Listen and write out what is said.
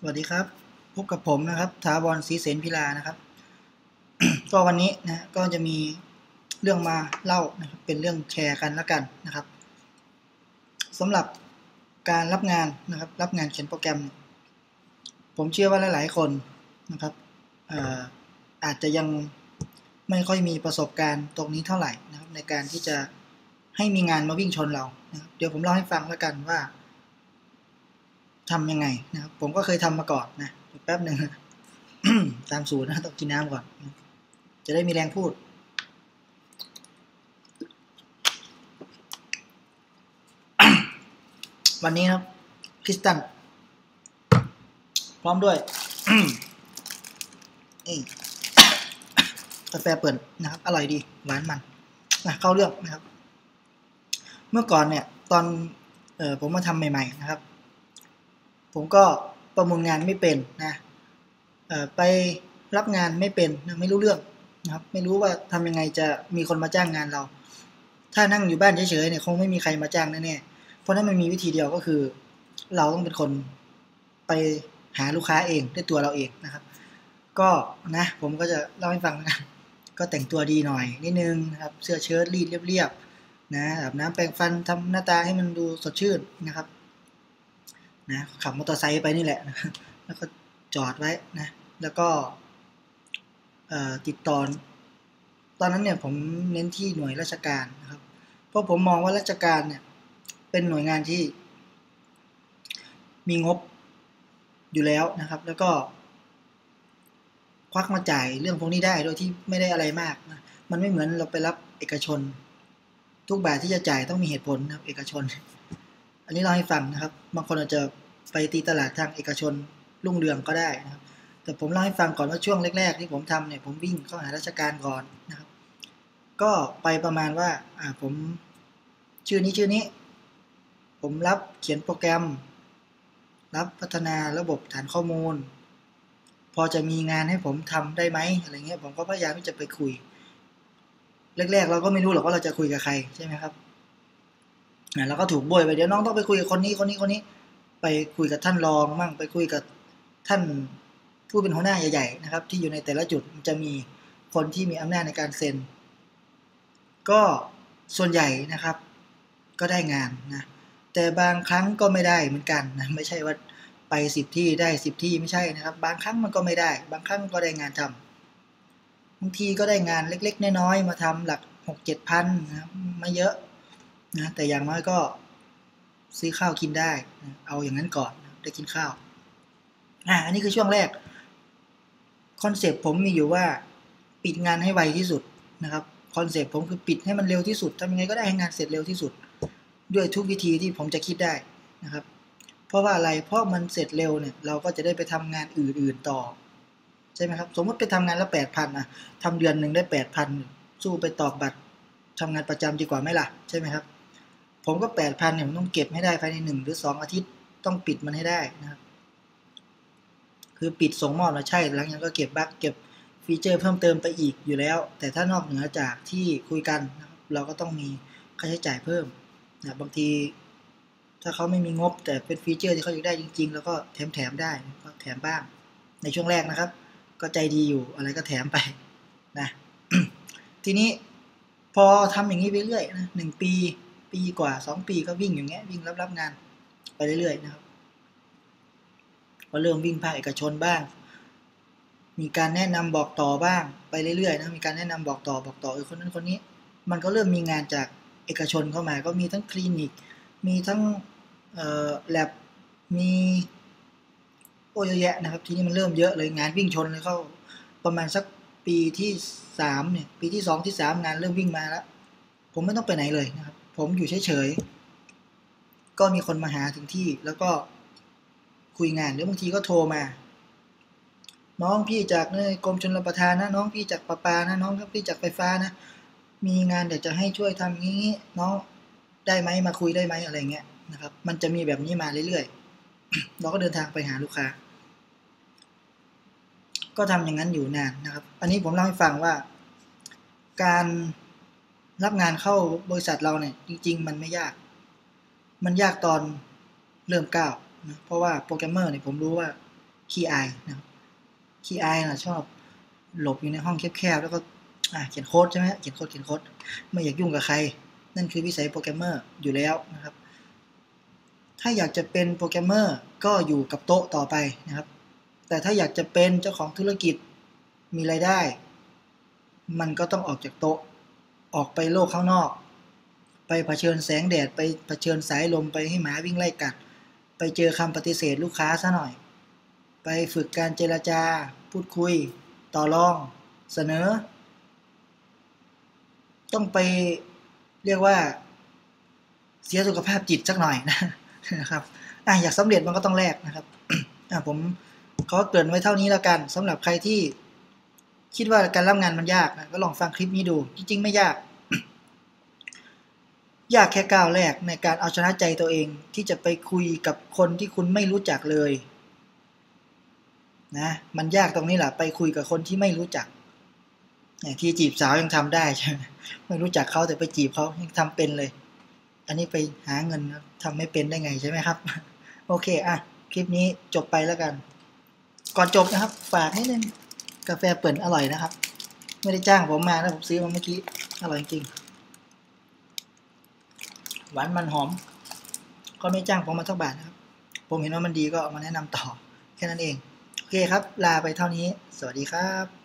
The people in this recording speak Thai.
สวัสดีครับ พบกับผมนะครับถาวรศรีเสนพิลานะครับ ก็วันนี้นะก็จะมีเรื่องมาเล่านะครับเป็นเรื่องแชร์กันแล้วกันนะครับสำหรับการรับงานนะครับ รับงานเขียนโปรแกรม ผมเชื่อว่าหลาย ๆ คนนะครับอาอาจจะยังไม่ค่อยมีประสบการณ์ตรงนี้เท่าไหร่นะครับ ในการที่จะให้มีงานมาวิ่งชนเรานะครับเดี๋ยวผมเล่าให้ฟังแล้วกันว่า ทำยังไงนะครับ ผมก็เคยทำมาก่อนนะแป๊บหนึ่งตามสูตรนะต้องกินน้ำก่อน จะได้มีแรงพูด วันนี้ครับคริสตัน พร้อมด้วยกาแฟเปิดนะครับ อร่อยดี หวานมันนะเข้าเรื่องนะครับ เมื่อก่อนเนี่ย ตอนเออผมมาทำใหม่ ๆ นะครับ ผมก็ประมูลงานไม่เป็นนะไปรับงานไม่เป็นนะไม่รู้เรื่องนะครับ ไม่รู้ว่าทำยังไงจะมีคนมาจ้างงานเรา ถ้านั่งอยู่บ้านเฉยๆเนี่ยคงไม่มีใครมาจ้างแน่ๆเพราะนั้นมันมีวิธีเดียวก็คือ เราต้องเป็นคนไปหาลูกค้าเองด้วยตัวเราเองนะครับ ก็นะ ผมก็จะเล่าให้ฟังนะก็แต่งตัวดีหน่อยนิดนึงนะครับ เสื้อเชิ้ตรีดเรียบๆนะอาบน้ำแปรงฟันทำหน้าตาให้มันดูสดชื่นนะครับ นะขับมอเตอร์ไซค์ไปนี่แหละนะแล้วก็จอดไว้นะ แล้วก็ติดต่อตอนนั้นเนี่ยผมเน้นที่หน่วยราชการนะครับ เพราะผมมองว่าราชการเนี่ย เป็นหน่วยงานที่ มีงบอยู่แล้วนะครับ แล้วก็ ควักมาจ่ายเรื่องพวกนี้ได้โดยที่ไม่ได้อะไรมากนะมันไม่เหมือนเราไปรับเอกชน ทุกบาทที่จะจ่ายต้องมีเหตุผลนะครับ เอกชน อันนี้เราให้ฟังนะครับ บางคนอาจจะไปตีตลาดทางเอกชนรุ่งเรืองก็ได้นะครับ แต่ผมเล่าให้ฟังก่อนว่าช่วงแรก ๆ ที่ผมทำเนี่ยผมวิ่งเข้าหาราชการก่อนนะครับ ก็ไปประมาณว่าอ่าผมชื่อนี้ชื่อนี้ ผมรับเขียนโปรแกรม รับพัฒนาระบบฐานข้อมูล พอจะมีงานให้ผมทำได้ไหมอะไรเงี้ยผมก็พยายามที่จะไปคุย แรก ๆ เราก็ไม่รู้หรอกว่าเราจะคุยกับใครใช่ไหมครับ เราก็ถูกบ่ยไปเดี๋ยวน้องต้องไปคุยกับคนนี้คนนี้คนนี้ ไปคุยกับท่านรองมั่งไปคุยกับท่านผู้เป็นหัวหน้าใหญ่ๆนะครับ ที่อยู่ในแต่ละจุดจะมีคนที่มีอำนาจในการเซ็น ก็ส่วนใหญ่นะครับ ก็ได้งานนะแต่บางครั้งก็ไม่ได้เหมือนกันนะไม่ใช่ว่าไปสิบที่ได้สิบที่ไม่ใช่นะครับ บางครั้งมันก็ไม่ได้ บางครั้งก็ได้งานทำบางทีก็ได้งานเล็ก ๆ น้อยๆมาทำหลักหกเจ็ดพันนะไม่เยอะ นะแต่อย่างน้อยก็ซื้อข้าวกินได้นะเอาอย่างนั้นก่อนนะได้กินข้าวอ่าอันนี้คือช่วงแรกคอนเซปต์ผมมีอยู่ว่าปิดงานให้ไวที่สุดนะครับคอนเซปต์ผมคือปิดให้มันเร็วที่สุดทำยังไงก็ได้ให้งานเสร็จเร็วที่สุด ด้วยทุกวิธีที่ผมจะคิดได้นะครับ เพราะว่าอะไรเพราะมันเสร็จเร็วเนี่ย เราก็จะได้ไปทำงานอื่นๆต่อใช่ไหมครับสมมติไปทำงานละแปดพันอะทำเดือนหนึ่งได้แปดพันสู้ไปตอกบัตรทำงานประจำดีกว่าไหมล่ะใช่ไหมครับ ผมก็แปดพันเนี่ยผมต้องเก็บให้ได้ภายในหนึ่งหรือสองอาทิตย์ต้องปิดมันให้ได้นะครับ คือปิดส่งมอบนะใช่หลังจากนั้นก็เก็บบั๊กเก็บฟีเจอร์เพิ่มเติมไปอีกอยู่แล้ว แต่ถ้านอกเหนือจากที่คุยกันนะครับเราก็ต้องมีค่าใช้จ่ายเพิ่มนะบางที ถ้าเขาไม่มีงบแต่เป็นฟีเจอร์ที่เขาอยากได้จริง ๆ แล้วก็แถมแถมได้ก็แถมบ้าง ในช่วงแรกนะครับ ก็ใจดีอยู่อะไรก็แถมไปนะทีนี้พอทำอย่างนี้ไปเรื่อยนะหนึ่งปี ปีกว่าสองปีก็วิ่งอย่างเงี้ยวิ่งรับรับงานไปเรื่อยๆนะครับก็เริ่มวิ่งภาคเอกชนบ้าง มีการแนะนำบอกต่อบ้างไปเรื่อยๆนะมีการแนะนำบอกต่อบอกต่อเออคนนั้นคนนี้ มันก็เริ่มมีงานจากเอกชนเข้ามา ก็มีทั้งคลินิก มีทั้งเอ่อแลบมีโอ้เยอะแยะนะครับ ทีนี้มันเริ่มเยอะเลยงานวิ่งชนเลยเข้าประมาณสักปีที่สามเนี่ยปีที่สองที่สามงานเริ่มวิ่งมาแล้ว ผมไม่ต้องไปไหนเลยนะครับ ผมอยู่เฉยๆ ก็มีคนมาหาถึงที่ แล้วก็คุยงานหรือบางทีก็โทรมา น้องพี่จากเนี่ยกรมชลประทานนะ น้องพี่จากประปานะ น้องพี่จากไฟฟ้านะ มีงานเดี๋ยวจะให้ช่วยทำงี้น้องได้ไหมมาคุยได้ไหมอะไรเงี้ยนะครับ มันจะมีแบบนี้มาเรื่อยๆ เราก็เดินทางไปหาลูกค้า ก็ทำอย่างนั้นอยู่นานนะครับ อันนี้ผมเล่าให้ฟังว่าการ รับงานเข้าบริษัทเราเนี่ย จริง ๆ มันไม่ยาก มันยากตอนเริ่มก้าวนะเพราะว่าโปรแกรมเมอร์เนี่ยผมรู้ว่าขี้อายนะขี้อายนะชอบหลบอยู่ในห้องแคบๆแล้วก็เขียนโค้ดใช่ไหมเขียนโค้ดเขียนโค้ดไม่อยากยุ่งกับใคร นั่นคือวิสัยโปรแกรมเมอร์อยู่แล้วนะครับ ถ้าอยากจะเป็นโปรแกรมเมอร์ก็อยู่กับโต๊ะต่อไปนะครับ แต่ถ้าอยากจะเป็นเจ้าของธุรกิจมีรายได้ มันก็ต้องออกจากโต๊ะ ออกไปโลกข้างนอก ไปเผชิญแสงแดดไปเผชิญสายลมไปให้หมาวิ่งไล่กัด ไปเจอคำปฏิเสธลูกค้าซะหน่อย ไปฝึกการเจรจา พูดคุย ต่อรอง เสนอ ต้องไปเรียกว่า เสียสุขภาพจิตสักหน่อยนะนะครับอะอยากสำเร็จมันก็ต้องแลกนะครับอะผมเขาเกริ่นไว้เท่านี้แล้วกันสำหรับใครที่คิดว่าการรับงานมันยากนะก็ลองฟังคลิปนี้ดู จริงๆ ไม่ยาก ยากแค่ก้าวแรกในการเอาชนะใจตัวเองที่จะไปคุยกับคนที่คุณไม่รู้จักเลยนะมันยากตรงนี้แหละไปคุยกับคนที่ไม่รู้จักเนี่ยที่จีบสาวยังทำได้ใช่ไหมไม่รู้จักเขาแต่ไปจีบเขายังทำเป็นเลย อันนี้ไปหาเงินทำไม่เป็นได้ไงใช่ไหมครับ โอเคอะคลิปนี้จบไปแล้วกัน ก่อนจบนะครับ ฝากให้นึงกาแฟเปิ่นอร่อยนะครับ ไม่ได้จ้างผมมานะผมซื้อมาเมื่อกี้อร่อยจริง หวานมันหอม ก็ไม่จ้างผมมาทักบาทนะครับ ผมเห็นว่ามันดีก็เอามาแนะนำต่อ แค่นั้นเอง โอเคครับ ลาไปเท่านี้ สวัสดีครับ